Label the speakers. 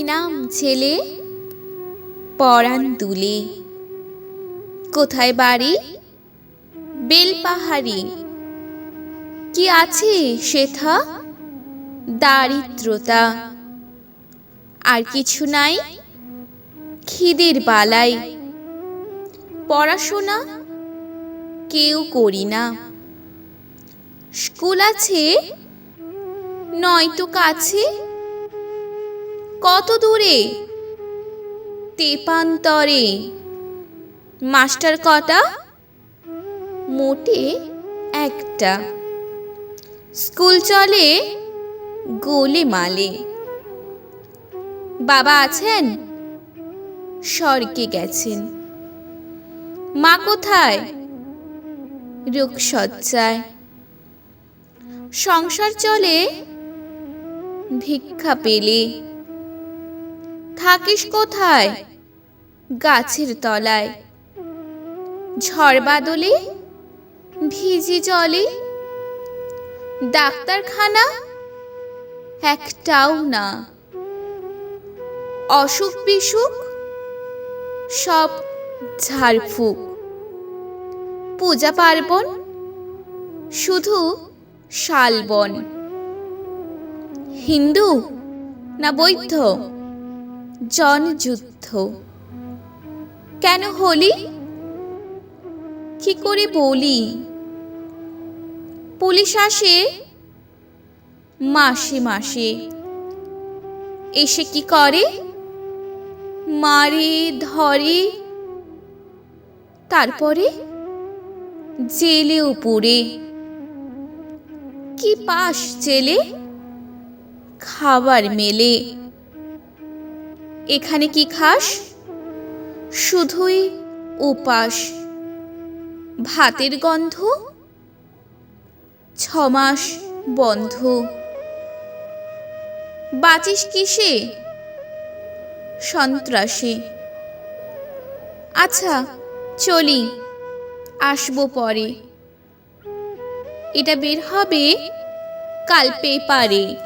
Speaker 1: নাম, ছেলে? পরাণ দুলে কোথায় বাড়ি? বেলপাহাড়ি। কি আছে সেথা দারিদ্রতা। আর কিছু নাই? খিদের বালাই। পড়াশোনা কেউ করি না। স্কুল আছে? নয়তো কাছে? কত দূরে? তেপান্তরে। মাস্টার কটা? মোটে একটা। স্কুল চলে? গোলে মালে। বাবা আছেন? স্বর্গে গেছেন। মা কোথায়? রোগসজ্জায় সংসার চলে? ভিক্ষা পেলে। থাকিস কোথায়? গাছের তলায়। ঝড় বাদলে? ভিজি জলে? ডাক্তারখানা? একটাও না। অসুখ বিসুখ? সব ঝাড়ফুঁক। পূজা পার্বণ? শুধু শালবন। হিন্দু না বৌদ্ধ? জনযুদ্ধ কেন হলি? কি করে বলি? পুলিশ আসে? মাসে মাসে। এসে কি করে? মারে, ধরে। তারপরে জেলে উপরে। কি পাস জেলে খাবার মেলে। এখানে কি খাস? শুধুই উপাস। ভাতের গন্ধ? ছমাস বন্ধ। বাঁচিস কিসে? সন্ত্রাসে। আচ্ছা চলি, আসব পরে। এটা বের হবে কাল পেপারে।